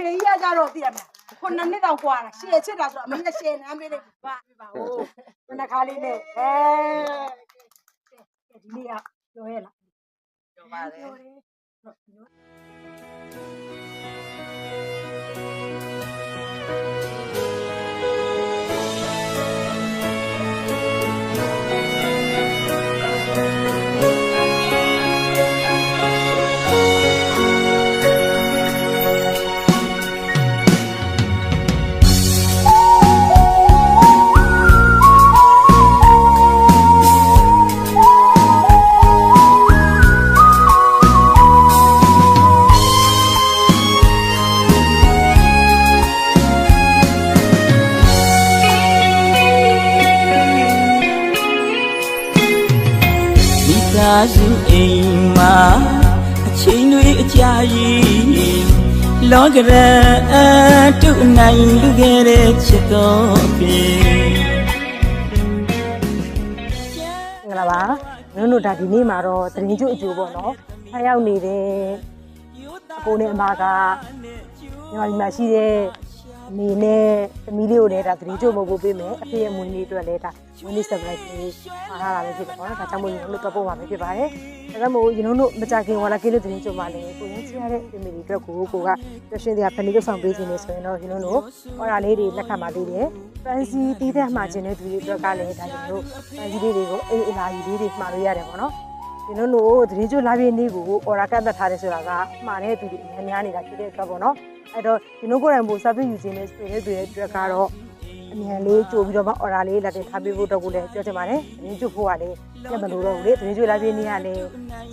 ဖေကြီးကကြတော့သိရမလားခုနှစ်နှစ်တောင်กว่าတာရှယ်ချစ်တာဆိုတော့အမေကရှယ်နမ်းပေးလိုက်ပါပါဟိုနှစ်ခါလေးနဲ့အဲဒီနေ့ကပြောရလား ပြောပါတယ် သားစုအိမ်မှာအချိန်တွေအကြာကြီးလောကရန်တုနိုင်လူခဲ့တဲ့ချစ်တော်ဖေမင်္ဂလာပါနုံတို့ဒါဒီနေ့မှာတော့တရင်ကျွအကျိုးပေါ့နော်ဖျောက်နေတဲ့အကိုနဲ့အမကညီမကြီးမရှိတဲ့ အနေနဲ့သမီးလေးကိုလည်းဒါတရင်ကျွမဟုတ်ဘူးပေးမယ်အဖေရဲ့မွေးနေ့အတွက်လည်းဒါမွေးနေ့ surprise လေးပါထားတာပဲဖြစ်တယ်ပေါ့နော်ဒါကြောင့်မို့ညီတို့တော့ပို့မှာပဲဖြစ်ပါတယ်ဒါကြောင့်မို့ညီတို့တို့မကြခင်ဝါလာကေးလို့တရင်ကျွမှာလည်းကိုရင်းချရတဲ့ဖေမီတွေအတွက်ကိုကိုကပျော်ရွှင်စရာဖန်တီးလုပ်ဆောင်ပေးခြင်းနေဆိုရင်တော့ညီတို့တို့ဟောတာလေးတွေလက်ခံပါသေးတယ်ဖန်စီတီးတဲ့မှာခြင်းတဲ့သူတွေအတွက်ကလည်းဒါညီတို့ဖန်စီလေးတွေကိုအိမ်အလာကြီးလေးတွေမှာလို့ရတယ်ပေါ့နော်ဒီလိုလို့သတိကျွလာပြည့်နေ့ကိုအော်ရာကတ်သက်ထားတယ်ဆိုတာကမှားတဲ့သူတွေအများများနေတာဖြစ်တဲ့အတွက်ပေါ့နော် အဲ့တော့ဒီလိုကိုယ်တိုင်ပို့ service ယူခြင်းနဲ့ဆိုတဲ့သူတွေအတွက်ကတော့အမြန်လေးကြိုပြီးတော့မှအော်ရာလေးလက်တင်ထားပေးဖို့တော့ကိုလည်းပြောချင်ပါတယ်သတိကျွဖို့ကလည်းပြတ်မလို့တော့ဘူးလေသတိကျွလာပြည့်နေ့ကလည်း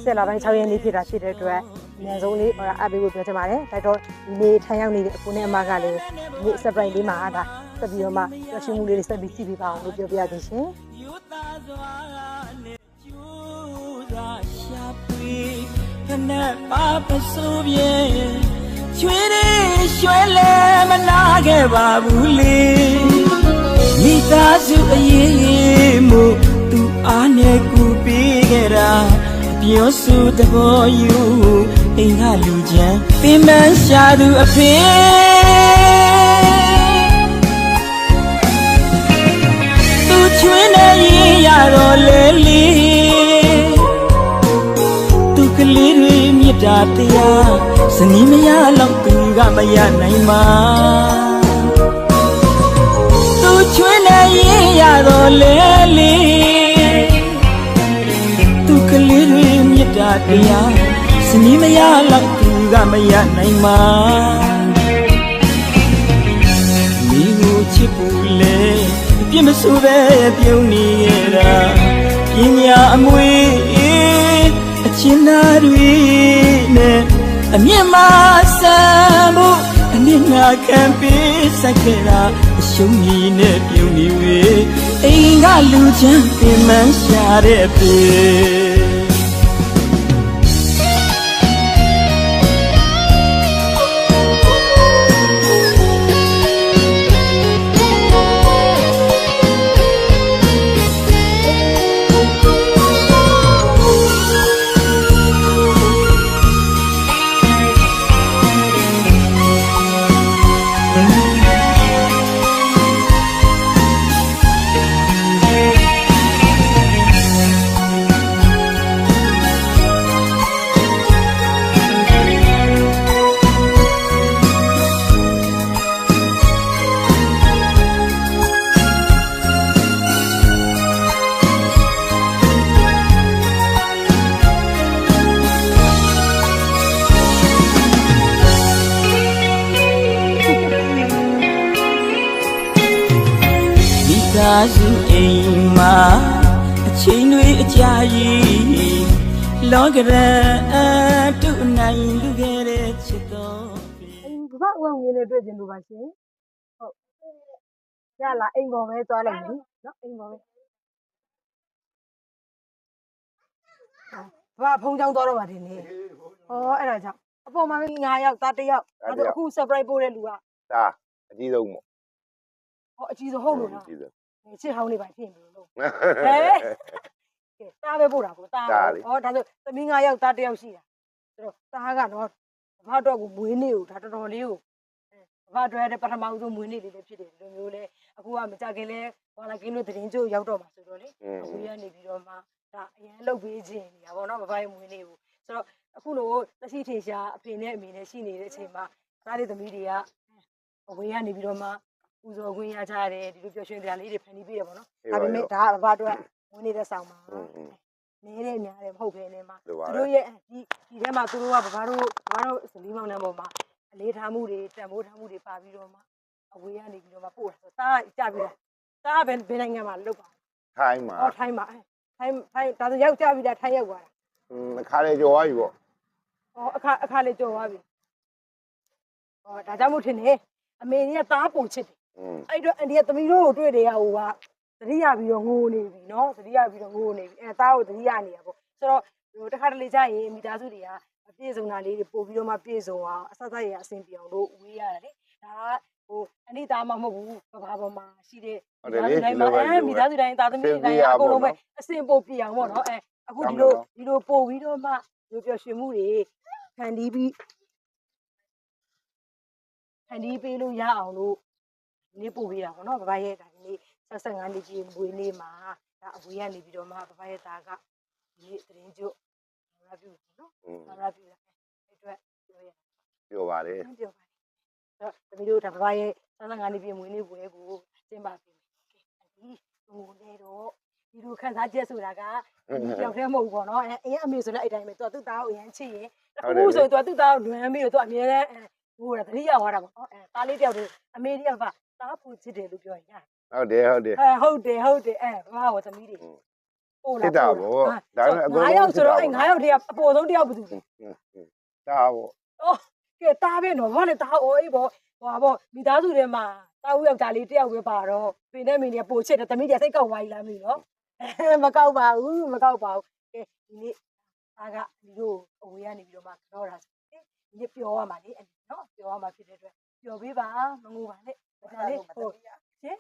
ဆက်လာပိုင်း6ရက်နေ့ဖြစ်တာဖြစ်တဲ့အတွက်အမြန်ဆုံးလေးအော်ရာအပ်ပေးဖို့ပြောချင်ပါတယ်ဒါတော့ဒီနေ့ထိုင်ရောက်နေတဲ့အကိုနဲ့အမကလည်းဒီ surprise လေးမှာဒါဆက်ပြီးတော့မှပျော်ရွှင်မှုလေးတွေဆက်ပြီးကြည့်ပေးပါအောင်လို့ပြောပြသေးရှင်ယူသားစွာနဲ့ကျူးသာရှာပွေခနဲ့ပါပစိုးပြေ ချွေးရရွှဲလဲမနာခဲ့ပါဘူးလေမိသားစုအရေးမှုသူအားနဲ့ကူပေးခဲ့တာပြောစုတဘောယူအိမ်ကလူချမ်းပင်ပန်းရှာသူအဖေသူချွေးနေရင်ရတော့လေလေ တ်တာတရားစနီးမရတော့သူကမရနိုင်မှာသူချွေးနေရင်ရတော့လေလေသူကလေးတွေမြတ်တာတရားစနီးမရတော့သူကမရနိုင်မှာမိကိုချစ်ဘူးလေပြစ်မဆိုးပဲပြုံးနေရတာပညာအမွေ အချင်းသားတွေနဲ့အမြင့်မဆန်ဖို့အနစ်နာခံပေးစက်ခဲ့တာအရှုံးကြီးနဲ့ပြုံးနေဝေအိမ်ကလူချမ်းပင်မရှာတဲ့ပေ သားစုအိမ်မှာအချိန်တွေအကြာကြီးလောကရန်တုနိုင်လူခဲ့တဲ့ချစ်တော်အိမ်ဘဘအဝငွေနဲ့တွေ့ကျင်လို့ပါရှင်ဟုတ်ရလားအိမ်ပေါ်ပဲသွားလိုက်ပြီနော်အိမ်ပေါ်ပဲဟာဘဘဖုံးချောင်းသွားတော့ပါတယ်နေဩအဲ့ဒါကြောင့်အပေါ်မှာပဲ9ယောက်သားတစ်ယောက်အဲ့ဒါအခု surprise ပို့တဲ့လူကဒါအကြီးဆုံးပေါ့ဟောအကြီးဆုံးဟုတ်လို့လားအကြီးဆုံး ချစ်ဟောင်းနေပါဖြစ်နေလို့ဟဲကဲတားပဲပို့တာပေါ့တားတားလေဩဒါဆိုသမီး9ယောက်သားတစ်ယောက်ရှိတာဆိုတော့တားကတော့ဘာတော့ကိုမွေးနေကိုဒါတော်တော်လေးကိုဘာအတွက်တဲ့ပထမဦးဆုံးမွေးနေ့လေးလည်းဖြစ်တယ်ဒီလိုမျိုးလဲအခုကမကြခင်လဲဟောလာကင်းလို့တရင်ကျိုးရောက်တော့မှာဆိုတော့လေอืมအခုရနေပြီးတော့မှဒါအရင်လှုပ်ပေးခြင်းညာပေါ့နော်ဘဘရဲ့မွေးနေ့ကိုဆိုတော့အခုလိုသက်ရှိထေရှာအဖေနဲ့အမေနဲ့ရှိနေတဲ့အချိန်မှာသားလေးသမီးတွေကအဝေးကနေပြီးတော့မှ ပူဇော်ခွင့်ရကြတယ်ဒီလိုပျော်ရွှင်တရားလေးတွေဖန်တီးပေးတယ်ပေါ့နော်ဒါပေမဲ့ဒါကဘာတော့ဝင်နေတဲ့ဆောင်ပါနေတဲ့များတယ်မဟုတ်ပဲနဲ့မှာသူတို့ရဲ့ဒီဒီထဲမှာသူတို့ကဘာတို့ဘာတို့စလီမောင်နှံပေါ်မှာအလေးထားမှုတွေတန်ဖိုးထားမှုတွေပါပြီးတော့မှအဝေးကနေပြီးတော့မှပို့တာဆိုတာကကြပြီလားတာကဘယ်ဘယ်နိုင်ငံမှာလုပ်ပါထိုင်းမှာဟောထိုင်းမှာထိုင်းထိုင်းဒါဆိုရောက်ကြပြီလားထိုင်းရောက်သွားတာอืมအခါလေကြော်သွားပြီပေါ့ဟောအခါအခါလေကြော်သွားပြီဟောဒါကြောင့်မို့ထင်တယ်အမေကြီးကတားပုံချစ်တယ် အဲ့တော့အန်ဒီကသမီးတို့ကိုတွေ့တယ်ရဟိုကသတိရပြီးတော့ငိုနေပြီနော်သတိရပြီးတော့ငိုနေပြီအဲသားကိုသတိရနေရပေါ့ဆိုတော့ဟိုတစ်ခါတလေကြာရင်မိသားစုတွေကအပြည့်စုံတာလေးတွေပို့ပြီးတော့မှပြည့်စုံအောင်အဆက်ဆက်ရအဆင်ပြေအောင်လို့ဝေးရတယ်လေဒါကဟိုအနိသားမှမဟုတ်ဘူးကဘာပေါ်မှာရှိတဲ့ဟုတ်တယ်လေတိုင်းမှာအဲမိသားစုတိုင်းသားသမီးတိုင်းအကုန်လုံးပဲအဆင်ပိုပြအောင်ပေါ့နော်အဲအခုဒီလိုဒီလိုပို့ပြီးတော့မှဒီပျော်ရွှင်မှုတွေခံတီးပြီးခံတီးပေးလို့ရအောင်လို့ နေ့ပို့ပေးတာပေါ့နော်ဘဘရဲ့ဒါဒီနေ့65နှစ်ကြီးမွေးနေ့မှာဒါအဝေးကနေပြီးတော့မှဘဘရဲ့သားကဒီနေ့သတင်းကျုပ်ရပြုတယ်နော်อืมရပြုတာအဲ့အတွက်ပြောရပြောပါလေပြောပါတယ်တော့တမီးတို့ဒါဘဘရဲ့65နှစ်ပြည့်မွေးနေ့ပွဲကိုကျင်းပပေးမယ်ကဲဒီငိုနေတော့ဒီလိုခံစားချက်ဆိုတာကဒီကြောက်တဲ့မဟုတ်ဘူးပေါ့နော်အဲအရင်အမေဆိုလည်းအဲ့တိုင်းပဲသူကသူ့သားကိုအရင်ချစ်ရင်တခုဆိုရင်သူကသူ့သားကိုလွမ်းပြီးတော့သူကအမြဲတမ်းဟိုတာတတိယသွားတာပေါ့နော်အဲသားလေးတယောက်တည်းအမေတယောက်က တားဖို့ချစ်တယ်လို့ပြောရင်ရတယ်ဟုတ်တယ်ဟုတ်တယ်အဲဟုတ်တယ်ဟုတ်တယ်အဲဘာဟောသမီးတွေပို့လာဖြစ်တာဗောဒါနဲ့အကုန်9ယောက်ဆိုတော့အဲ9ယောက်တည်းကအပေါ်ဆုံးတယောက်ဘယ်သူလဲတားဗောအော်ကဲတားပဲနော်ဘာလဲတားအော်အေးဗောဟောဗောမိသားစုထဲမှာတားဦးယောက်ျားလေးတယောက်ပဲပါတော့ပင်နဲ့မင်းတွေပို့ချစ်တယ်သမီးတွေစိတ်ကောက်သွားကြီးလားမသိနော်မကောက်ပါဘူးမကောက်ပါဘူးကဲဒီနေ့အားကဒီလိုအဝေးကနေပြီးတော့မှခရောတာဆိုရင်ညပြောရမှာလေအဲ့နော်ပြောရမှာဖြစ်တဲ့အတွက်ပြောပေးပါမငိုပါနဲ့ ဒါလေးဟုတ်ရှင်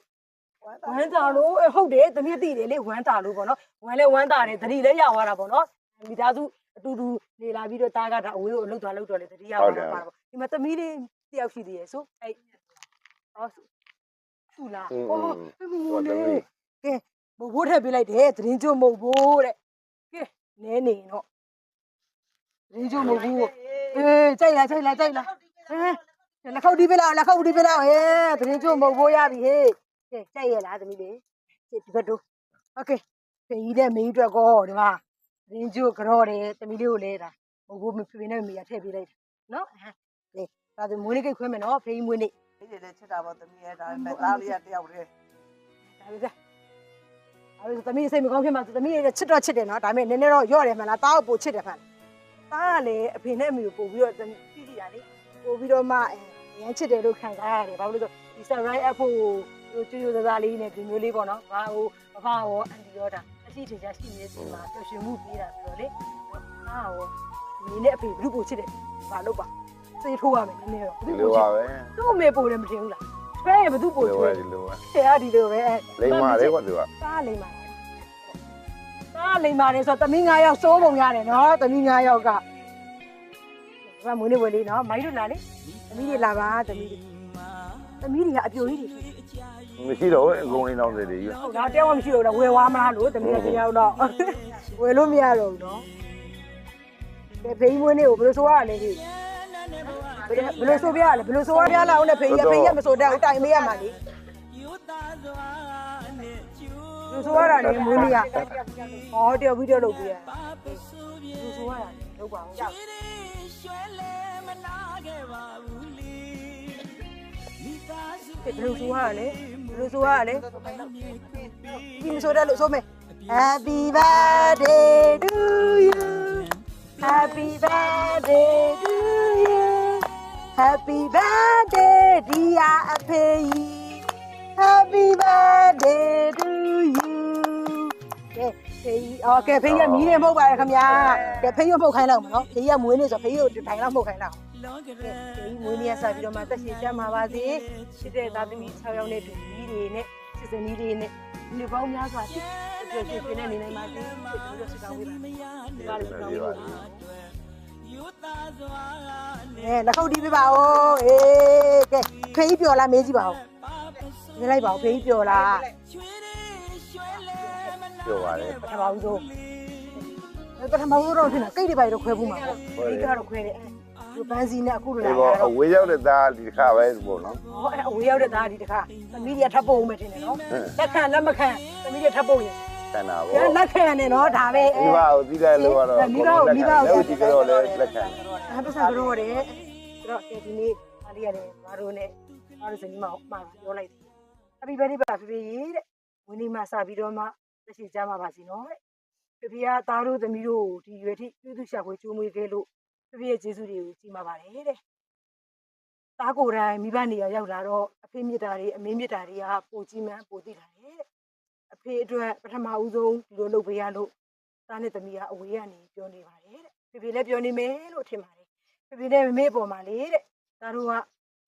ဝမ်းတာလို့ဟုတ်တယ်သမီးသိတယ်လေဝမ်းတာလို့ပေါ့နော်ဝမ်းလဲဝမ်းတာတယ်သတိလဲရသွားတာပေါ့နော်မိသားစုအတူတူနေလာပြီးတော့တားကဒါအဝေးကိုလှုပ်သွားလှုပ်တော့လေသတိရသွားတာပါဒီမှာသမီးလေးတယောက်ရှိသေးရယ်ဆိုအဲ့ဟောသူ့လားဟောမမလေးကဲဘိုးဘိုးထည့်ပေးလိုက်တယ်သတင်းကျုံမဟုတ်ဘူးတဲ့ကဲနဲနေတော့သတင်းကျုံမဟုတ်ဘူးအေးကြိုက်လားကြိုက်လားကြိုက်လားဟမ် လက်ခုပ်တီးပေးလိုက်လက်ခုပ်တီးပေးလိုက်ဟဲ့သတင်းကျွတ်မဟုတ်ဘူးရပြီဟေးကဲကြိုက်ရလားသမီးလေးဒီဘက်တို့โอเคဖေကြီးတဲ့မင်းအတွက်ကောဒီမှာသတင်းကျွတ်ကြောတယ်သမီးလေးကိုလဲတာမဟုတ်ဘူးမဖေနဲ့မေကထည့်ပေးလိုက်တာနော်ဟမ်လေဒါဆိုမွေးနေ့ကိတ်ခွဲမယ်နော်ဖေကြီးမွေးနေ့ ဒီလေလည်းချစ်တာပေါ့သမီးရဲ့ဒါပေမဲ့သားလေးကတယောက်တည်း ဒါပဲဒါပဲသမီးစိတ်မကောင်းဖြစ်မှာသမီးရဲ့ချစ်တော့ချစ်တယ်နော်ဒါပေမဲ့နည်းနည်းတော့ရော့တယ်မှလားတားကိုပို့ချစ်တယ်မှလားတားကလည်းအဖေနဲ့အမေကိုပို့ပြီးတော့သမီးပြီးစီတာလေ ပို့ပြီးတော့မှအဲရမ်းချစ်တယ်လို့ခံစားရတယ်ဘာလို့လဲဆိုဒီ surprise အဖို့ကိုကျူးကျူးသားသားလေးနဲ့ဒီမျိုးလေးပေါ့နော်ဘာဟိုဘဖရောအန်တီရောဒါအရှိထင်ရှားရှိနေစီမှာပျော်ရွှင်မှုပေးတာဆိုတော့လေအာရောဒီနဲ့အဖေဘလူးပို့ချစ်တယ်ဘာလို့ပါစေးထိုးရမယ်နည်းနည်းတော့ဘဒီလူးလိုပို့ချပါစ်ပဲသူ့အမေပို့တယ်မထင်ဘူးလားဆွဲရင်ဘသူ့ပို့ဒီချလိုစ်ပဲဒီလိုပဲဆရာဒီလိုပဲအဲလိမ္မာလေးကွာသူကသားလိမ္မာသားလိမ္မာတယ်ဆိုတော့သမီး9ယောက်စိုးပုံရတယ်နော်သမီး9ယောက်က ဘာမွေးနေဝယ်လေးနော်မိုင်းတို့လာလေသမီးတွေလာပါသမီးတွေသမီးတွေကအပြိုကြီးတွေဖြစ်မရှိတော့ဘူးအကုန်လေးတော့တယ်ဒီဟုတ်တော့တရားမရှိတော့ဝယ်ဝါမလားလို့သမီးကတရားတော့ဝယ်လို့မရတော့ဘူးနော်ကဲဖေးမွေးနေကိုဘယ်လိုဆိုရလဲဒီဘယ်လိုဆိုပြရလဲဘယ်လိုဆိုရပြလာအောင်နဲ့ဖေးရဖေးရမဆိုတဲ့တိုင်မေးရမှာလေယူသားစွာနဲ့ကျူဘယ်လိုဆိုရတာလဲမွေးနေရဟောတယောက်ဗီဒီယိုလုပ်ပြရပါပစိုးပြေဘယ်လိုဆိုရတာ လဲလုပ်ပါဦး ရွှေရွှဲလဲမနာခဲ့ပါဘူးလေမိသားစု ဘယ်လိုဆိုရလဲဘယ်လိုဆိုရလဲဒီမဆိုတဲ့လို့ဆိုမယ် Happy birthday to you Happy birthday to you Happy birthday dear အဖေကြီး Happy birthday to you ကဲဖေးအော်ကဲဖေးရမီးနေမဟုတ်ပါရဲ့ခင်ဗျာကဲဖေးရမှုတ်ခိုင်းလောက်မနော်ဖေးရမွေးနေဆိုဖေးရတိုင်လောက်မှုတ်ခိုင်းလောက်လောကကဲရဒီမွေးနေ့ဆက်ပြီးတော့မှတက်ရှိကြမှာပါစေချစ်တဲ့သားသမီး6ယောက်နဲ့တူကြီးတွေနဲ့ချစ်စနီးတွေနဲ့လူပေါင်းများစွာချစ်ကြွချစ်ပြနေနေနိုင်ပါစေချစ်ပြီးတော့ဆုတောင်းပေးပါဒီပါလို့ဆုတောင်းပေးပါယူသားစွာအဲလက်ခုပ်တီးပြပါဦးအေးကဲဖေးကြီးပျော်လားမေးကြည့်ပါဦးပါပစုနေလိုက်ပါဦးဖေးကြီးပျော်လားချွေးလေးရွှဲလဲ မနာပြောပါလေပထမဦးဆုံးပထမဦးတော့ထင်တာကိတ်တွေပါတော့ခွဲဘူးမှာပေါ့ကိတ်ကတော့ခွဲတယ်အဲဒီပန်းစီနဲ့အခုလိုဒီလာပေါ်တာတော့အဝေးရောက်တဲ့သားဒီတစ်ခါပဲပေါ့နော်ဟောအဲအဝေးရောက်တဲ့သားဒီတခါသမီးတွေကထပ်ပုတ်ဦးမယ်ထင်တယ်နော်လက်ခံလက်မခံသမီးတွေထပ်ပုတ်ရင်ဆန္ဒပေါ့ကျန်လက်ခံရတယ်နော်ဒါပဲမိဘကိုသိတယ်လို့ကတော့လက်ဒီကတော့လည်းလက်ခံအဲပတ်စံကြောတယ်ဆိုတော့ဒီနေ့အားလေးရတယ်မတို့နဲ့မတို့စနီးမအောင်မှာပြောလိုက်တယ် Happy birthday ပါဖေဖေရေတဲ့ဝင်းဒီမှာစပြီးတော့မှ သက်ရှိကြမှာပါစီနော်တဲ့ဖေဖေကသားတို့သမီးတို့ဒီရွယ်ထိပြုစုရှာဖွေကြိုးမွေးခဲ့လို့ဖေဖေရဲ့ကျေးဇူးတွေကိုကြီးမှာပါတယ်တဲ့သားကိုယ်တိုင်မိဘနေရာရောက်လာတော့အဖေမြတ်တာတွေအမေမြတ်တာတွေကပိုကြီးမှန်းပိုသိတာတဲ့အဖေအတွက်ပထမဦးဆုံးဒီလိုလုပ်ပေးရလို့သားနဲ့သမီးကအဝေးကနေပြောနေပါတယ်တဲ့ဖေဖေလည်းပြောနေမယ်လို့ထင်ပါတယ်ဖေဖေနဲ့မမေအပေါ်မှာလေတဲ့သားတို့က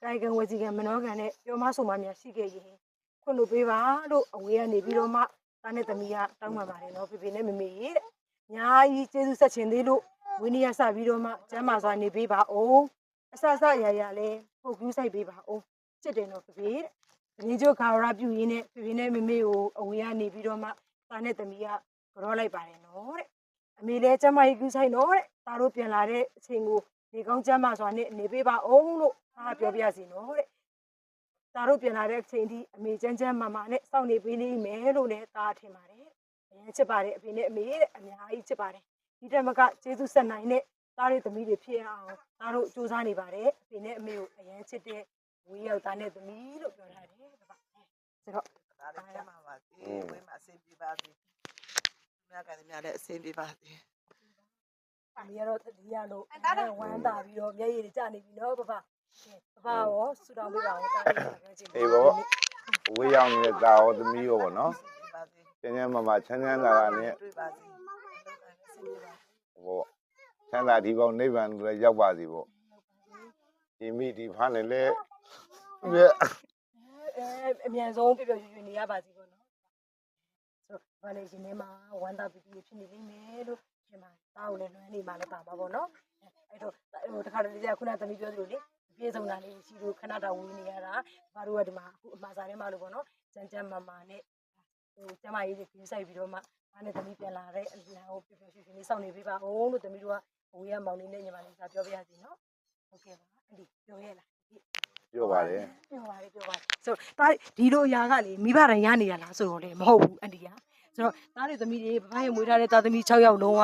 ကာယကံဝစီကံမနောကံနဲ့ပြောမဆိုမှများရှိခဲ့ရင်ခွင့်လို့ပေးပါလို့အဝေးကနေပြီးတော့မှ သားနဲ့သမီးကတောင်းပန်ပါတယ်နော်ဖေဖေနဲ့မမေရေတဲ့ညာကြီးကျေးဇူးဆက်ချင်သေးလို့ဝင်းနီးရစပြီးတော့မှကျမ်းမာစွာနေပေးပါအောင်အဆဆရရလဲပုတ်ကူးဆိုင်ပေးပါအောင်ချစ်တယ်နော်ဖေဖေတဲ့။ဒီကျိုးခါရပြုရင်းနဲ့ဖေဖေနဲ့မမေကိုအဝေးကနေပြီးတော့မှသားနဲ့သမီးကကြောလိုက်ပါတယ်နော်တဲ့။အမေလည်းကျမကြီးကူးဆိုင်နော်တဲ့။သားတို့ပြန်လာတဲ့အချိန်ကိုနေကောင်းကျမစွာနဲ့နေပေးပါအောင်လို့သားပြောပြစီနော်တဲ့။ သားတို့ပြန်လာတဲ့အချိန်ဒီအမေချမ်းချမ်းမာမာနဲ့စောင့်နေပေးလိမ့်မယ်လို့လည်းသားထင်ပါတယ်။အရင်ချစ်ပါတယ်အဖေနဲ့အမေတဲ့အများကြီးချစ်ပါတယ်။ဒီတက်မကကျေးဇူးဆက်နိုင်တဲ့သားတွေသမီးတွေဖြစ်အောင်သားတို့စူးစမ်းနေပါတယ်။အဖေနဲ့အမေကိုအရင်ချစ်တဲ့ဝေးရောက်သားနဲ့သမီးလို့ပြောထားတယ်ဗျ။ဆိုတော့ဒါလည်းကျမပါစေဝင်းမှာအဆင်ပြေပါစေမြတ်ကလည်းမြတ်လည်းအဆင်ပြေပါစေအမေကတော့တတိယလို့ဝမ်းသာပြီးတော့မျက်ရည်တွေကျနေပြီနော်ပပ ပပရောဆူတောင်းပေးပါဦးတားလေးပါပြောချင်အေးပေါ့အဝေးရောက်နေတဲ့သားရောသမီးရောပေါ့နော်ပြေပါစေကျန်းကျန်းမာမာချမ်းချမ်းသာသာနဲ့တွေ့ပါစေအဆင်ပြေပါပေါ့ချမ်းသာဒီပေါင်းနိဗ္ဗာန်ကိုလည်းရောက်ပါစီပေါ့ဒီမိဒီဖားနဲ့လည်းအဲအမြန်ဆုံးပြပြရွှေရွှေနေရပါစီပေါ့နော်ဆိုတော့ဘာလဲရှင်ထဲမှာဝမ်းသာပီတိဖြစ်နေလိမ့်မယ်လို့ရှင်ပါတားကိုလည်းလွှမ်းနေမှလည်းပါပါပေါ့နော်အဲ့တော့ဟိုတခါတလေကျခုနသမီးပြောသလိုလေ ပြေဆုံးတာလေးရှိလို့ခဏတော့ဝေးနေရတာဘာတို့ကဒီမှာအခုအမှားစားထဲမှာလို့ပေါ့နော်ကြမ်းကြမ်းမာမာနဲ့ဟိုကျမကြီးတွေကြီးဆိုင်ပြီးတော့မှအားနဲ့သမီးပြန်လာတဲ့အလံကိုပြပြရွှေရွှေလေးစောင့်နေပေးပါဦးလို့သမီးတို့ကဝေးရမောင်လေးနဲ့ညီမလေးကပြောပြရစီနော်ဟုတ်ကဲ့ပါအဒီပြောရဲလားပြောပါတယ်ပြောပါလေပြောပါလေဆိုတော့ဒါဒီလိုအရာကလေမိဘတိုင်းရနေရလားဆိုတော့လေမဟုတ်ဘူးအန်တီကဆိုတော့သားတွေသမီးတွေဘဘရဲ့မွေးထားတဲ့သားသမီး6ယောက်လုံးက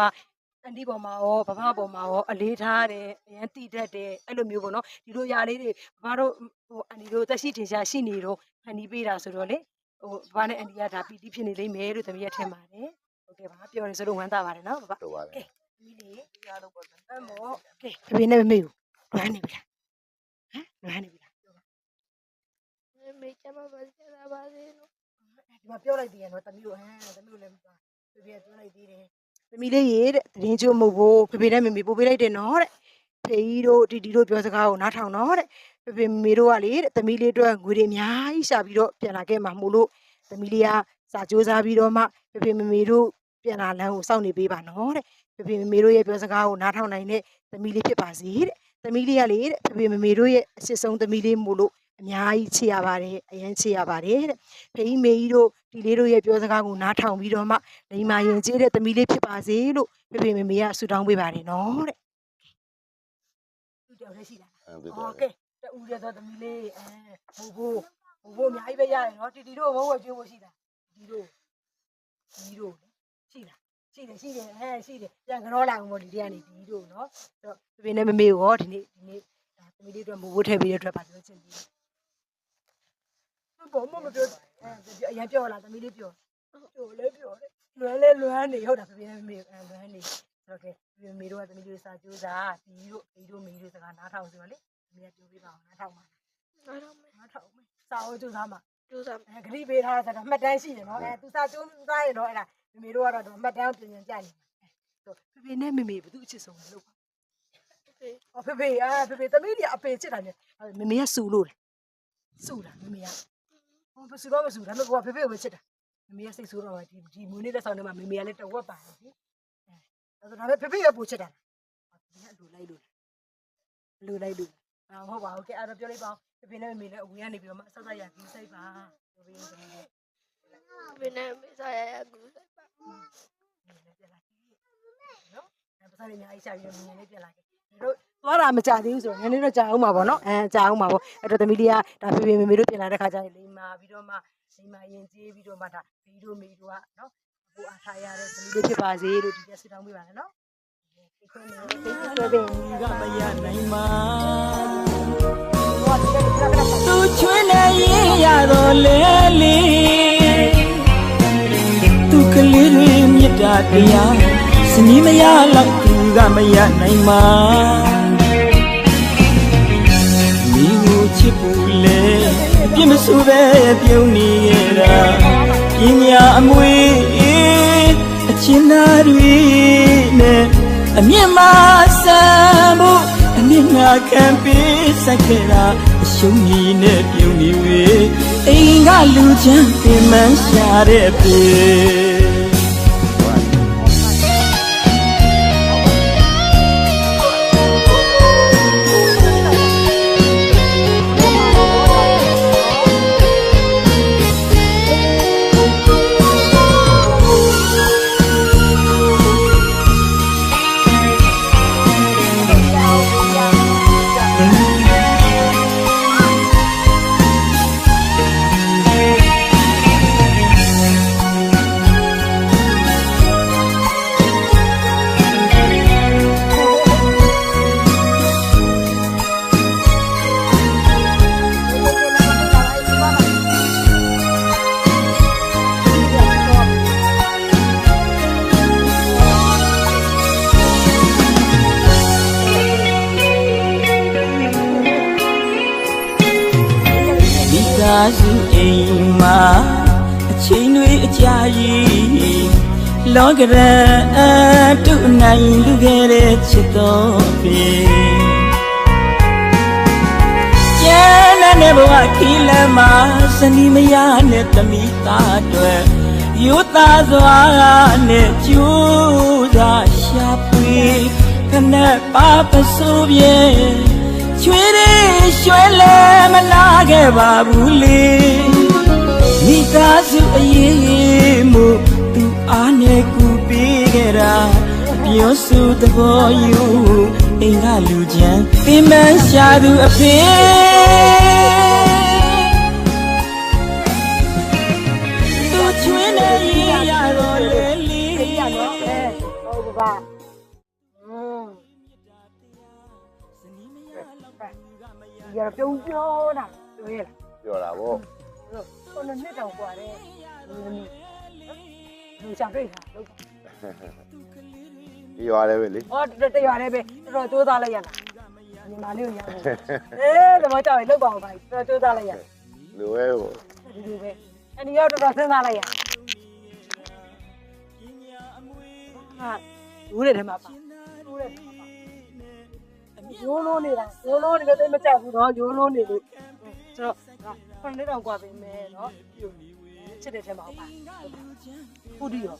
အန်တီပေါ်မှာရောဘဘပေါ်မှာရောအလေးထားတယ်အရန်တိတတ်တယ်အဲ့လိုမျိုးပေါ့နော်ဒီလိုအရာလေးတွေဘဘတို့ဟိုအန်တီတို့တက်ရှိထင်ရှားရှိနေတော့ဖန်တီးပေးတာဆိုတော့လေဟိုဘဘနဲ့အန်တီကဒါပီတိဖြစ်နေလိမ့်မယ်လို့သမီးကထင်ပါတယ်ဟုတ်ကဲ့ပါပြောရင်ဆိုတော့ဝမ်းသာပါတယ်နော်ဘဘပြောပါတယ်သမီးလေးဒီရတော့ပေါ့အမောကဲဖေဖေနဲ့မမေကိုလွမ်းနေပြီလားဟမ်လွမ်းနေပြီလားမေချမပါစရာပါစေနော်ဒီမှာပြောလိုက်သေးရနော်တမီးတို့ဟမ်တမီးတို့လည်းမပါဖေဖေကပြောလိုက်သေးတယ် သမီးလေးရေတဲ့တရင်ချိုးမဟုတ်ဘူးဖေဖေနဲ့မေမေပို့ပေးလိုက်တယ်နော်တဲ့ဖေကြီးတို့တီတီတို့ပြောစကားကိုနားထောင်နော်တဲ့ဖေဖေမေမေတို့ကလေတဲ့သမီးလေးအတွက်ငွေတွေအများကြီးရှာပြီးတော့ပြန်လာခဲ့မှာမို့လို့သမီးလေးကစာကြိုးစားပြီးတော့မှဖေဖေမေမေတို့ပြန်လာလမ်းကိုစောင့်နေပေးပါနော်တဲ့ဖေဖေမေမေတို့ရဲ့ပြောစကားကိုနားထောင်နိုင်တဲ့သမီးလေးဖြစ်ပါစေတဲ့သမီးလေးကလေတဲ့ဖေဖေမေမေတို့ရဲ့အစ်စ်ဆုံးသမီးလေးမို့လို့ အများကြီးချစ်ရပါတယ်အရင်ချစ်ရပါတယ်တဲ့ဖေကြီးမေကြီးတို့ဒီလေးတို့ရဲ့ပြောစကားကိုနားထောင်ပြီးတော့မှလိမ္မာရင်ကျေးတဲ့သမီးလေးဖြစ်ပါစေလို့ဖေဖေမေမေကဆုတောင်းပေးပါတယ်နော်တဲ့သူကြောက်ရရှိလားဟုတ်ကဲ့တူရသောသမီးလေးအဲဘိုးဘိုးဘိုးဘိုးအများကြီးပဲရတယ်နော်တီတီတို့ဘိုးဘိုးကျွေးဖို့ရှိလားတီတို့ဒီတို့ရှိလားရှိတယ်ရှိတယ်ဟဲ့ရှိတယ်ပြန်ကြောလာအောင်ပေါ့ဒီတည်းကနေဒီတို့နော်အဲ့တော့သပင်းနဲ့မမေရောဒီနေ့ဒီနေ့သမီးလေးတို့မိုးဘိုးထည့်ပြီးတဲ့အတွက်ပါပြောချင်သေးတယ် ဘာမှမပြောအဲအရင်ပြောလာသမီးလေးပြောပြောလဲပြောတယ်လွမ်းလဲလွမ်းနေဟုတ်တာဖေဖေနဲ့မမေအဲလွမ်းနေဆိုတော့ကဲဖေဖေမေတို့ကသမီးလေးစာကြိုးစားဒီတို့ဒီတို့မေတို့စကားနားထောင်ဆိုတော့လေသမီးကပြောပြပါအောင်နားထောင်ပါအားလုံးမေနားထောင်မယ်စာအုပ်ကြိုးစားမှာကျိုးစားအဲဂရိပေးထားတာဆိုတော့မှတ်တမ်းရှိတယ်နော်အဲသူစာကြိုးစားရင်တော့အဲ့ဒါမေမေတို့ကတော့မှတ်တမ်းပြင်ပြင်ကြနေမှာဆိုဖေဖေနဲ့မေမေဘသူအချစ်ဆုံးလဲလို့ပါဖေအော်ဖေဖေအာဖေဖေသမီးကြီးအပေချစ်တာလေမေမေကစူလို့လားစူတာမေမေက ဟောမစူတော့မစူဒါပေမဲ့ကိုကဖေဖေကိုပဲချစ်တာမေမေကစိတ်ဆိုးတော့ဒီဒီမွေးနေ့တဲ့ဆောင်ထဲမှာမေမေကလည်းတဝက်ပါတယ်ဟိအဲဒါဆိုဒါပေမဲ့ဖေဖေကပူချစ်တာလားလူလိုက်လူလူလိုက်လူအာဟုတ်ပါဘူးကဲအဲ့တော့ပြောလိုက်ပါဦးဖေဖေနဲ့မေမေလည်းအဝေးကနေပြီးတော့မှဆက်ဆက်ရကူးစိတ်ပါပြောပြီးရင်သမီးလေးဘယ်နဲ့မေစားရရကူဆိုင်ပါပြန်လာခဲ့နော်အဲပတ်စံလေးအများကြီးရှာပြီးတော့မြင်လေးပြန်လာခဲ့တို့ သွားတာမကြသေးဘူးဆိုတော့နည်းနည်းတော့ကြာအောင်ပါဗောနော်အဲကြာအောင်ပါဗောအဲ့တော့သမီးလေးကဒါဖေဖေမေမေတို့ပြန်လာတဲ့ခါကျရင်လိမ္မာပြီးတော့မှလိမ္မာရင်ကျေးပြီးတော့မှဒါဖီတို့မေတို့ကနော်အခုအားထားရတဲ့သမီးလေးဖြစ်ပါစေလို့ဒီပြဆွတောင်းပေးပါနဲ့နော်ဒီခွင့်နဲ့တိတ်ဆွဲပင်ကမရနိုင်မှာတော့ဒီကနေ့ပြတာသူချွေးနေရင်ရတော့လေလေသူကလေးတွေမြတ်တာတရားစနီးမရလောက်သူကမရနိုင်မှာမိ ပြစ်မဆိုပဲပြုံးနေရတာပညာအမွေအချင်းသားတွေနဲ့အမြင့်မဆန်ဖို့အနစ်ငါခံပေးဆက်ခဲ့တာအရှုံးကြီးနဲ့ပြုံးနေဝေအိမ်ကလူချမ်းပင်မရှာတဲ့ပြေ သားစုအိမ်မှာအချိန်တွေအကြာကြီးလောကရန်အတုနိုင်လူခဲ့တဲ့ချစ်တော်ပြီကျန်တဲ့ဘဝခီးလမ်းမှာစနီမရနဲ့တမိသားတွေယူသားစွာနဲ့ကျူးသာရှာပွေခနဲ့ပါပစိုးပြေ ချွေးရရွှဲလဲမလာခဲ့ပါဘူးလေမိသားစုအရေးမှုသူအားနဲ့ကူပေးခဲ့တာပြောဆိုသဘောယူအိမ်ကလူချမ်းပင်မရှာသူအဖေသူချွေးနေရတော့လေလေအေးရနော်အဲဟုတ်ပါ ဒီရပြုံးပြောတာတွေ့ရလား ပြောတာဗော ခုနှစ်နှစ်တောင်กว่าတဲ့လူချောင်တွေ့တာလို့ ပြီးသွားတယ်ပဲလေ ဟောတရွာလည်းပဲတော်တော်ကြိုးစားလိုက်ရလားညီမလေးကိုရအောင်အေးသဘောကျပြီလောက်ပါအောင်ပါတော်တော်ကြိုးစားလိုက်ရ လူပဲဗော ဒီလိုပဲအနီရောက်တော်တော်စဉ်းစားလိုက်ရဟာဘူးတဲ့ထဲမှာပါဘူးတဲ့ထဲမှာပါ ရိုးလို့နေတာရိုးလို့နေတော့သိမကြဘူးတော့ရိုးလို့နေလို့ဆိုတော့ခုနှစ်တောင်กว่าပြီမယ်နော်ချစ်တဲ့ထဲမှာပါခုဒီရော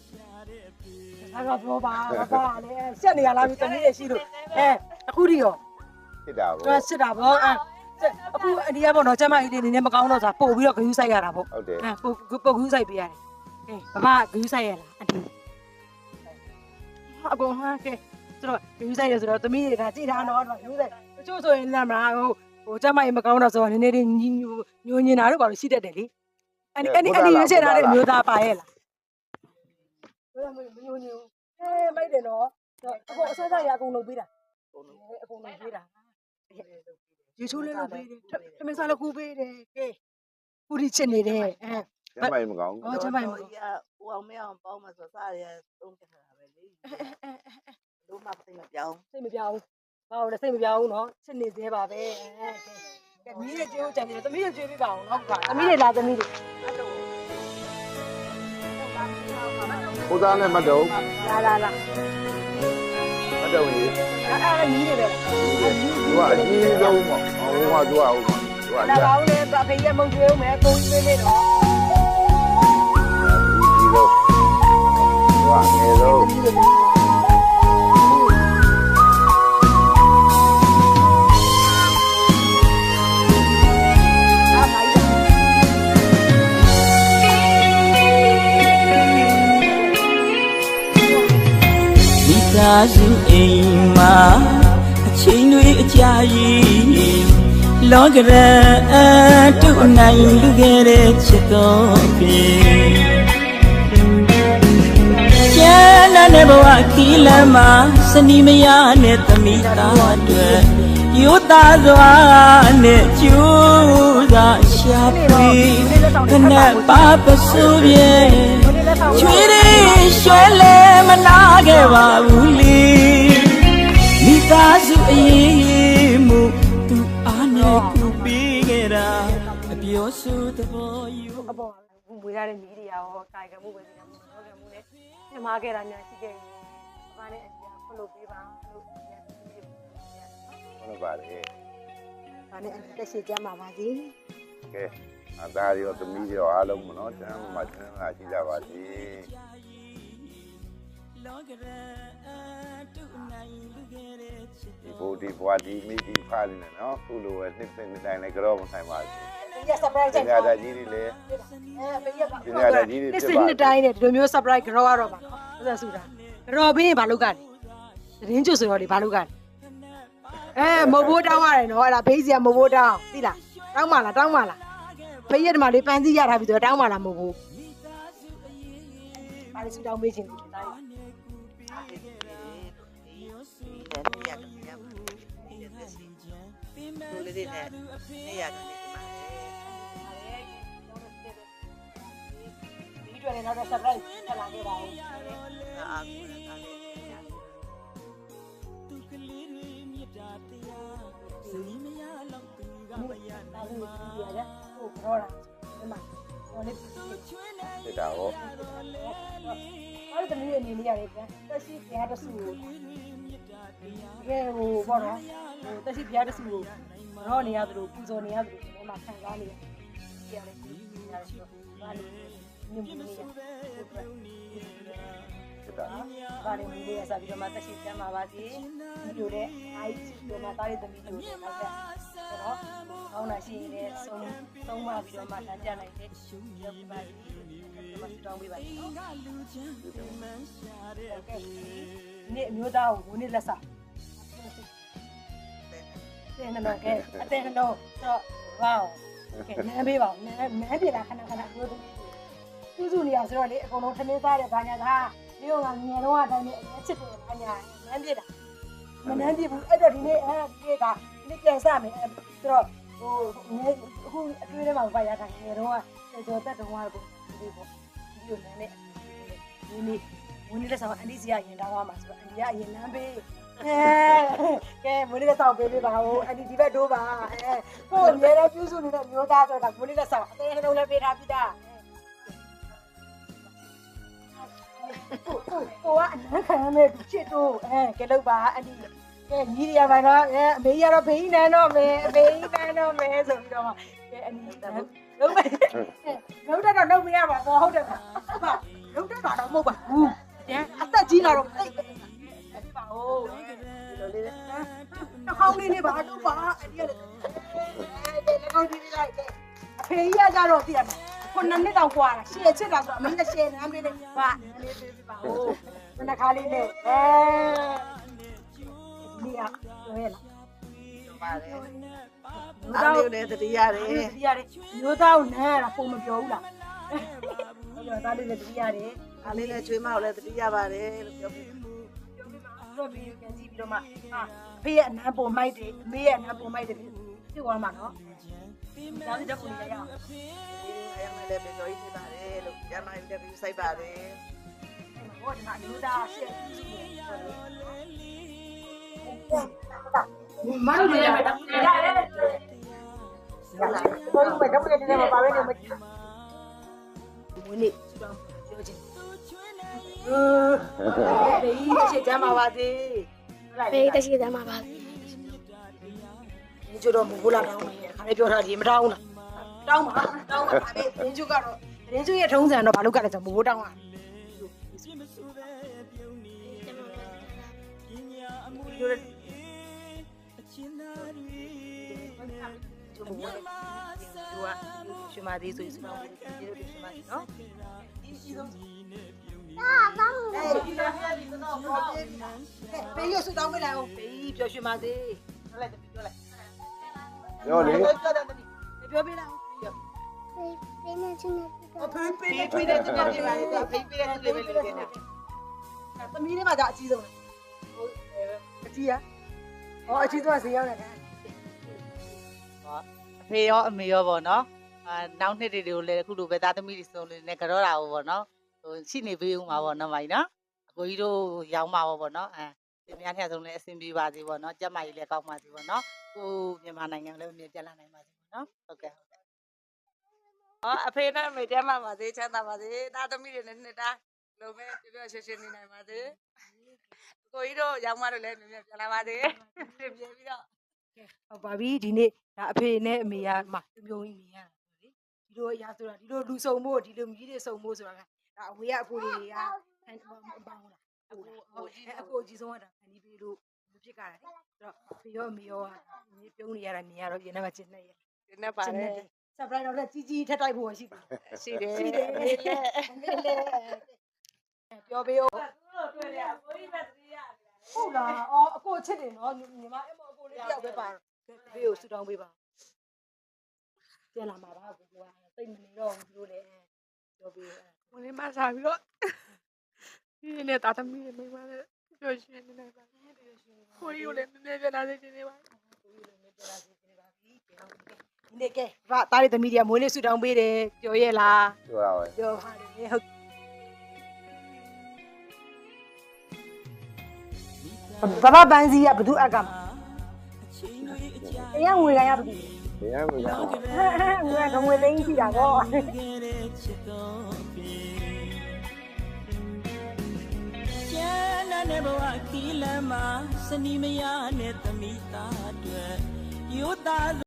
ဒါကပြောပါပါလေဆက်နေရလားပြီတမီးရရှိလို့အဲအခုဒီရော ဖြစ်တာဗော သူကစစ်တာဗောအဲအခုအဒီကဗောနော်ကျမကြီးတွေနေနေမကောင်းတော့ဆိုတာပို့ပြီးတော့ဂယူးဆိုင်ရတာဗော ဟုတ်တယ် အဲပို့ပို့ဂယူးဆိုင်ပေးရတယ်အဲဘာမှဂယူးဆိုင်ရလားအဒီအကုန်ဟာကဲ ဆိုတော့ဂယူးဆိုင်ရဆိုတော့သမီးတွေဒါကြည့်တာနော်ဂယူးဆိုင်တချို့ဆိုရင်လည်းမလားဟိုဟိုကျမကြီးမကောင်းတော့ဆိုတော့နည်းနည်းလေးညညညညင်တာတို့ဘာလို့ရှိတတ်တယ်လေအဲ့ဒီအဲ့ဒီအဲ့ဒီရွေးချယ်ထားတဲ့မျိုးသားပါရဲ့လားဘယ်လိုမညညင်ဘူးအဲမိုက်တယ်နော်အကုန်အစစရအကုန်လုပ်ပေးတာအကုန်လုပ်ပေးတာရေချိုးလေးလုပ်ပေးတယ်ထမင်းစားလည်းကူပေးတယ်ကဲကူဒီချစ်နေတယ်အဲကျမ်းမိုင်မကောင်းဟောကျမကြီးမဟိုအောင်မအောင်ပေါင်းမဆိုစားရသုံးကြတာပဲလေ လို့မှသိမပြောင်းစိတ်မပြောင်းဘူးဘာလို့လဲစိတ်မပြောင်းဘူးနော်ချစ်နေသေးပါပဲအဲကဲမီးရဲ့ကျွေးကြံနေတယ်သမီးရဲ့ကျွေးပေးပါအောင်နော်သမီးတွေလားသမီးတွေကိုသားနဲ့မတုံလာလာလာမတုံကြီးအဲအဲမီးတွေပဲသူကအကြီးဆုံးပေါ့ဟိုကသူကဟိုကသူကလာကြာပါဦးလေအဖေရမုံကျွေးဦးမယ်ကိုကြီးပေးနေတော့ကြီးဆုံးသူကငယ်ဆုံး သားစုအိမ်မှာအချိန်တွေအကြာကြီးလောကရန်အတုနိုင်လူခဲ့တဲ့ချစ်တော်ပြေကျန်တဲ့ဘဝခီးလမ်းမှာစနီမယားနဲ့သမီးသားအတွက်ရိုးသားစွာနဲ့ကျူးစာရှာဖွေခနဲ့ပါပစိုးပြေ ချွေးလေးရွှဲလဲမနာခဲ့ပါဘူးလေမိသားစုအရေးမှုသူအားနဲ့ကူပေးခဲ့တာအပြောဆိုသဘောယူအပေါ်မွေရတဲ့မိဒီယာရောကာယကမှုပဲဒီကမှုတော့ကမှုနဲ့ပြန်မခဲ့တာများရှိခဲ့ရင်အမနဲ့အပြာဖလို့ပေးပါလို့ပြန်ပြီးဟုတ်ပါလေဒါနဲ့အတက်ရှိကြမှာပါစီကဲ အသားရောသမီးရောအားလုံးမနော်တန်းမှာတန်းလာရှိကြပါစေလောကရန်အတုနိုင်လူခဲ့တဲ့ချစ်ဒီတော်ဘိုဒီဘွားဒီမိဒီဖားနေတယ်နော်ခုလိုပဲနှစ်နှစ်တိုင်းလည်းကြောမဆိုင်ပါဘူးဒီ surprise ပချက်ညာတတ်ကြီးတွေလည်းအဲပေးရပါပညာတတ်ကြီးတွေဒီဖြစ်စပါနှစ်တိုင်းနဲ့ဒီလိုမျိုး surprise ကြောရတော့ပါနော်ဟုတ်တယ်ဆိုတာကြောဘင်းဘာလုပ်ကနေသတင်းကျွဆိုတော့ဒီဘာလုပ်ကနေအဲမဟုတ်ဘိုးတောင်းရတယ်နော်အဲ့ဒါဘေးစီကမဟုတ်ဘိုးတောင်းသိလားတောင်းပါလားတောင်းပါလား ဖေးရဒီမှာလေးပန်းစည်းရထားပြီးတော့တောင်းပါလားမဟုတ်ဘူးပါလိစတောင်းပေးခြင်းလို့တိုင်းနေရကနေရမှာနေရတဲ့စီလူလေးတွေနဲ့နေရကနေဒီမှာဒီတွေ့နေတော့ surprise ထပ်လာခဲ့ပါဦးအာကူတာလေးသူကလေးတွေမြတ်တာတရားစနီးမရတော့သူက မရဒါနိုင်လို့ပါဒီရတဲ့ဟိုကြောတာဒီမှာဟိုလေးဖြစ်တာဟောအဲ့ဒီတမီးအနေနဲ့ရတယ်ဗျတက်ရှိဘုရားတဆူကိုကဲဟိုဘောနော်ဟိုတက်ရှိဘုရားတဆူကိုတော့နေရတယ်လို့ပူဇော်နေရတယ်လို့ဒီမှာခံစားနေရတယ်ရတယ်ဒီရတယ်ဆိုတော့ဘာလို့ညမနေရဟု တ်ကဲ့ဖြစ်တာဘာလို့ဒီလေးရစားပြီးတော့မှတက်ရှိကျမ်းပါပါစေဒီလိုတဲ့အိုက်ဒီလိုမှတားတဲ့သမီးတို့တော့ဆက်ဆိုတော့ကောင်းတာရှိရင်လည်းဆုံးဆုံးမပြီးတော့မှတန်းကြနိုင်တဲ့ရုပ်ပါစီဒီမှာတောင်းပေးပါစီနော်နေ့အမျိုးသားကိုငိုနေလက်စားတဲ့နှလုံးကဲအတဲ့နှလုံးတော့ဝေါကဲနမ်းပေးပါဦးနမ်းနမ်းပြတာခဏခဏပြောသူစုစုနေရဆိုတော့လေအကုန်လုံးထမင်းစားတဲ့ဘာညာသား မြို့ကငယ်တော့အတိုင်းနဲ့အချစ်တယ်ဘာညာနမ်းပြတာမနမ်းပြဘူးအဲ့တော့ဒီနေ့အဲဒီကဒီပြန်စားမယ်ဆိုတော့ဟိုငယ်အခုအတွေ့ထဲမှာဗာရတာငယ်တော့ကျော်တက်တော့ကိုဒီပေါ့ဒီလိုနမ်းနဲ့ဒီနေ့ဝင်နေတဲ့ဆောင်အန်ဒီစီကရင်တောင်းသွားမှာဆိုတော့အန်ဒီကအရင်လမ်းပေးအဲကဲဝင်နေတဲ့ဆောင်ပေးပေးပါဦးအန်ဒီဒီဘက်တိုးပါအဲကိုယ်အများနဲ့ပြုစုနေတဲ့မျိုးသားဆိုတာဝင်နေတဲ့ဆောင်အသေးနှလုံးလည်းပေးထားပြီးသား ကိုကိုကိုကအနမ်းခံရမယ်ချစ်တို့အဲကဲလို့ပါအန်ဒီကဲညီရပါတော့အဲအမေကြီးကတော့ဘေးနန်းတော့မယ်အမေကြီးနန်းတော့မယ်ဆိုပြီးတော့မှကဲအန်ဒီလုံးမယ်လုံးတော့တော့လုံးမရပါဘူးဟုတ်တယ်ပါလုံးတော့တော့မဟုတ်ပါဘူးကျန်အသက်ကြီးလာတော့တိတ်ပါဦးဒီလိုလေးနှာခေါင်းလေးနဲ့ပါတော့ပါအဲ့ဒီလေနှာခေါင်းလေးလိုက်တယ်အဖေကြီးကကြတော့သိရမှာ ခုနှစ်နှစ်တောင်กว่าရှယ်ချစ်တာဆိုအမေနဲ့ရှယ်နမ်းလေးလေးပါလေးလေးပါဦးနှာခါလေးနဲ့အဲဒီကပြောရလား ပါတယ် မျိုး အား သား လေးနဲ့တတိရတယ် တတိရတယ်မျိုးသားကိုနမ်းရတာပုံမပြောဘူးလားဟုတ်ကဲ့ဒါလေးလည်းတတိရတယ် အားလေးနဲ့ကျွေးမအောင်လည်းတတိရပါတယ်လို့ပြောပြီး တော့ပြီးပြန်ကြည့်ပြီးတော့မှဟာအဖေရဲ့အနမ်းပုံမိုက်တယ်အမေရဲ့အနမ်းပုံမိုက်တယ်ဖြစ်သွားမှာနော် ဒါလေးတော့ကိုရရအောင်အရင်လည်းပြောကြီးနေပါတယ်လို့ကျမကြီးလည်းစိုက်ပါတယ်ဘောဒီမှာလူသားရှက်မနလည်းမတော့ရတယ်ဘောလုံးပဲတော့လည်းမပါဘဲနဲ့မကြည့်ဝင်းနေပြောချင်အေးဒီချစ်ကြမှာပါသေးဘေးတက်ရှိတယ်မှာပါဒီကျတော့မဟုတ်လားတောင်းမယ် ခါလေးပြောထားဒီမတောင်းလားတောင်းပါတောင်းပါဒါပေမဲ့ရင်းကျုကတော့ရင်းကျုရဲ့ထုံးစံတော့ဘာလို့ကလဲဆိုမိုးတောင်းอ่ะဒီလိုကျမိုးလေသူကရွှေမသေးဆိုရင်စပောင်းပြီးဒီလိုရွှေမသေးနော်ဒီစီဆုံးအာတောင်းတယ်ဒီလိုပြပြီးတော့ဘေးရဆူတောင်းပေးလိုက်အောင်ဘေးပျော်ရွှင်ပါစေပြောလိုက်တမီးပြောလိုက် ပြောလေပြောတယ်တမီးပြောပေးလိုက်အောင်ဖေးနေချင်းနေအဖေးပေးဖေးဖေးတဲ့သူတွေပဲလေဖေးဖေးတဲ့သူတွေပဲလေနေတာသမီးလေးမှဒါအကြီးဆုံးဟုတ်အကြီးရဟောအကြီးဆုံးကဈေးရောက်တယ်အဖေရောအမေရောပေါ့နော်အာနောက်နှစ်တွေကိုလည်းအခုလိုပဲသားသမီးတွေစုံနေနဲ့ကြောတာပေါ့နော်ဟိုရှိနေပေးဦးမှာပေါ့နော်မိုင်းနော်အကိုကြီးတို့ရောင်းမှာပေါ့နော်အဲဒီများထက်ဆုံးလည်းအဆင်ပြေပါစေပေါ့နော်ကြက်မကြီးလည်းကောင်းပါစေပေါ့နော် ကိုမြန်မာနိုင်ငံလည်းအမြဲပြန်လာနိုင်ပါစေပေါ့နော်ဟုတ်ကဲ့ဟုတ်ကဲ့ဟောအဖေနဲ့အမေတဲမှာပါသေးချမ်းသာပါသေးသားသမီးတွေနဲ့နှစ်တာလုံးပဲပြပြရှင်းရှင်းနေနိုင်ပါသေးကိုကြီးတို့ရောင်းမတို့လည်းမြင်မြင်ပြန်လာပါသေးပြင်ပြပြီးတော့ဟုတ်ပါပြီဒီနေ့ဒါအဖေနဲ့အမေကမှသူမျိုးကြီးနေရတာဆိုလေဒီလိုအရာဆိုတာဒီလိုလူစုံဖို့ဒီလိုမြည်တွေစုံဖို့ဆိုတာကဒါအဝေးကအဖိုးတွေကဟန်မပေါင်းလားအကိုဟုတ်အကိုကြီးဆုံးကဒါဖန်တီးပေးလို့ ဖြစ်ကြတယ်ဆိုတော့အဖေရောအမေရောကမြေပြုံးနေရတာမြင်ရတော့ပြင်ထဲမှာကျင်းနေရဒီနေ့ပါကျင်းတနေယ်တယ် surprise တော့လက်ကြီးကြီးထက်တိုက်ဖို့ရှိတယ်ရှိတယ်ရှိတယ်လေပြောပေးဦးတွေ့တယ်ကိုကြီးပဲတည်းရဟုတ်လားအော်အကိုချစ်တယ်နော်ညီမအဲ့မအကိုလေးတယောက်ပဲပါဘေးကိုဆူတောင်းပေးပါပြန်လာမှာပါကိုကတိတ်မနေတော့ဘူးတို့လည်းပြောပေးဝင်နေမှာစားပြီးတော့ဒီနေ့တာသမီးတွေမိမလည်းပြောရှင်းနေနိုင်ပါကိုကြီးကိုလည်း နည်းနည်းပြန်လာစေချင်နေပါဒီနေ့ကဲဗာတားရီသမီးတွေကမွေးနေ့ဆူတောင်းပေးတယ်ပြောရဲ့လားပြောရပါပြောပါတယ်ဟုတ်ဘာဘာပန်းစီကဘသူအက်ကမှာတရားငွေကရဘသူဒီအမေကငွေကငွေသိန်းရှိတာပေါ့ ကျန်တဲ့ဘဝခီးလမ်းမှာစနီမရနဲ့သမီးသားအတွက်ယူသား